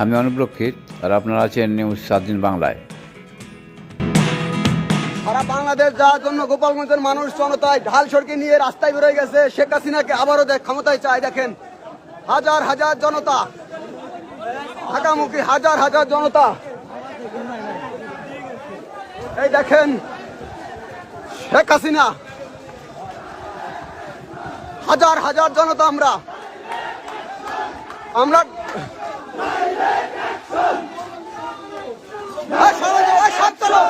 আমি অনুপ্রক্ষিত আর আপনারা আছেন নিউজ সাত দিন বাংলায়। সারা বাংলাদেশ যাওয়ার জন্য গোপালগঞ্জের মানুষ জনতায় ঢাল সড়কে নিয়ে রাস্তায় বেরোয় গেছে, শেখ হাসিনাকে আবারও ক্ষমতায় চায় দেখেন। হাজার হাজার জনতা, ঢাকামুখী হাজার হাজার জনতা। এই দেখেন, শেখ হাসিনা। হাজার হাজার জনতা আমরা। আমরা এই সবাই যাও, এই সব চলো।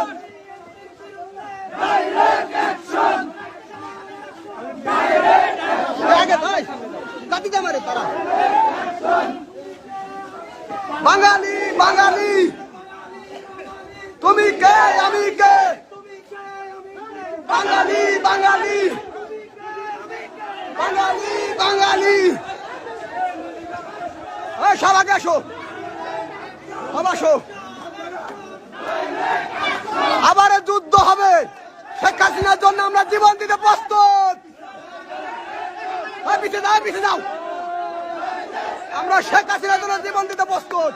আগে ভাই কাটিতে মারে তারা। বাঙালি বাঙালি, তুমি কে, আমি কে? বাঙালি বাঙালি বাঙালি বাঙালি। আসো। আসো। আবার যুদ্ধ হবে। শেখ হাসিনার জন্য আমরা জীবন দিতে প্রস্তুত। এই পিছিয়ে দাও আমরা শেখ হাসিনার জন্য জীবন দিতে প্রস্তুত।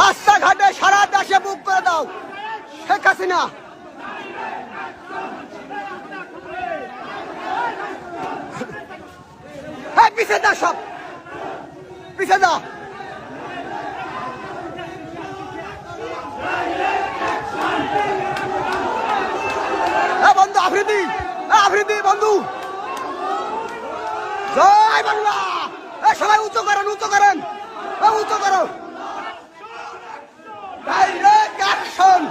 রাস্তাঘাটে সারা দেশে বুক করে দাও। শেখ হাসিনা। হ্যাঁ পিছিয়ে দাও সব। পিছিয়ে দাও হ্যাঁ বন্ধু আফ্রিদি আফ্রিদি বন্ধু। জয় বাংলা। সবাই উঁচু করেন উঁচু করেন। উঁচু করো। Direct action